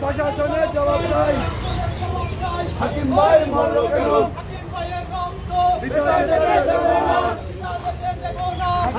প্রশাসনের জবাব নাই। হাকিম ভাই মারলো কেন হাকিম ভাইয়ের রক্ত ভিতরে যেতে দেব না যেতে দেব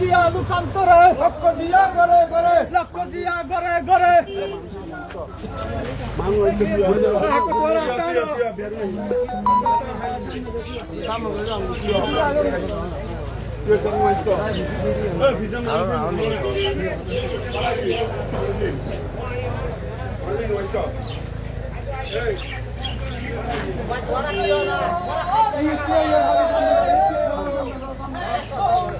দোকান করে। লক্ষ দিয়া করে করে লক্ষ জিয়া ভাই এগিয়ে চলো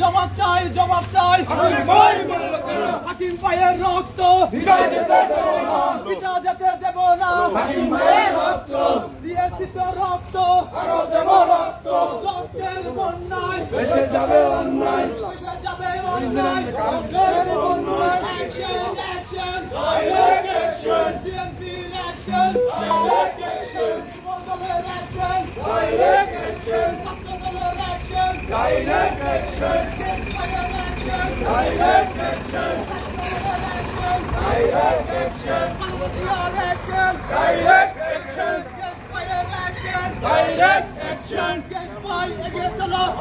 জবাব চাই জবাব চাই হাকিম ভাইয়ের রক্ত। বিদায় যেতে দেব না পিতা যেতে দেব না রক্ত। দিয়েছি তো রক্ত রক্তের বন্যায় যাবে অন্যায়।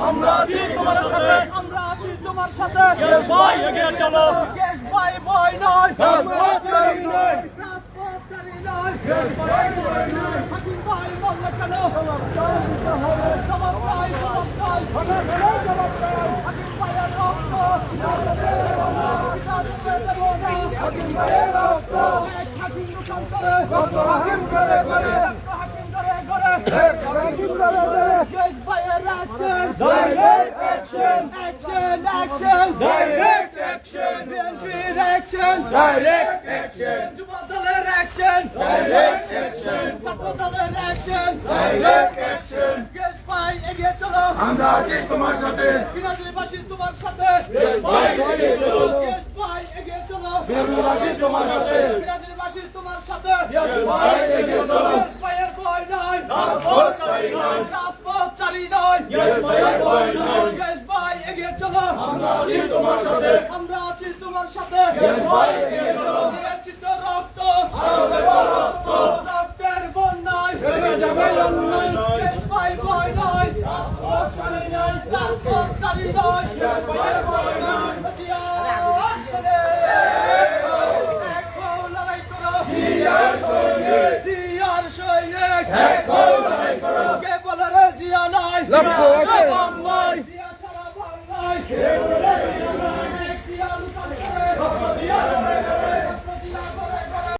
আমরা অ্যাকশন ডাইরেক্ট অ্যাকশন দেশভাই এগিয়ে চলো আমরা আছি তোমার সাথে আমরা আছি তোমার সাথে ভাই এগিয়ে চলো দেশ ভাই ভয় নয় রাজপথ ছাড়ি নাই রাজপথ চারি নয় হাকিম ভাই বললে কেন জবাব চাই জবাব চাই হাকিম ভাইয়ের রক্ত হাকিম ভাইয়ের রক্ত হাকিম দোকান করে হাকিম করে করে হাকিম করে করে হাকিম করে করে দেশ ভাইয়ের action direct action action action direct action বিএনপির অ্যাকশন ডাইরেক্ট অ্যাকশন যুবদলের অ্যাকশন ডাইরেক্ট অ্যাকশন ছাত্রদলের অ্যাকশন ডাইরেক্ট অ্যাকশন দেশ ভাই এগিয়ে চলো আমরা আছি তোমার সাথে বিরাজীবাসী তোমার সাথে দেশ ভাই এগিয়ে চলো দেশ ভাই এগিয়ে চলো বীরবাসী তোমার সাথে বিরাজীবাসী তোমার সাথে দেশ ভাই এগিয়ে চলো দেশ ভাইয়ের ভয় নাই রাজপথ ছাড়ি নাই রাজপথ চালি নয় দেশ ভাইয়ের ভয় নাই দেশ ভাই এগিয়ে চলো আমরা আছি তোমার সাথে আমরা আছি তোমার সাথে দেশ ভাই এগিয়ে